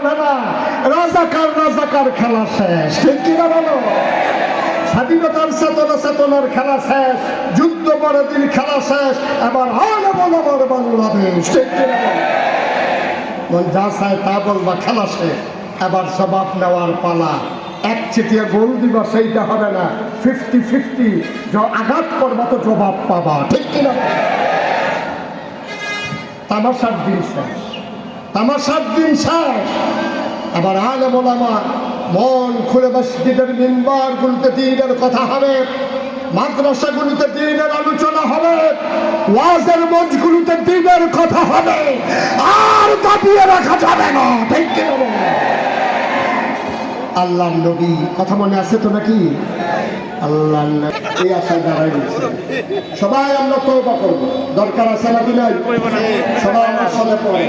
হবে না রাজাকার রাজাকার খেলা শেষ? ঠিক কিনা বলো? স্বাধীনতার চেতনা, চেতনার খেলা শেষ, যুদ্ধ দিন খেলা শেষ, এবার হলে বলো আমার বাংলাদেশ। ঠিক কিনা? মন যা চায় তা বলবা, খেলা শেষ। এবার জবাব নেওয়ার পালা। এক চেটিয়া গোল দিবা, সেইটা হবে না। ফিফটি ফিফটি আঘাত করবা তো জবাব পাবা। ঠিক কিনা বলো? তামাশার দিন শেষ। তামাশার দিন শেষ আবার আলে মোলামা মন খুলে মসজিদের মিম্বার গুলিতে দিনের কথা হবে, মাদ্রাসাগুলিতে দিনের আলোচনা হবে, ওয়াজের মঞ্চগুলিতে দিনের কথা হবে, আর দাবিয়ে রাখা যাবে না, ঠিক? আল্লাহর নবী, কথা মনে আছে তো নাকি আল্লাহ এই আশায় দাঁড়াই দিচ্ছে সবাই আমরা তো করব। দরকার আছে নাকি নাই? সবাই আমার সাথে পড়ে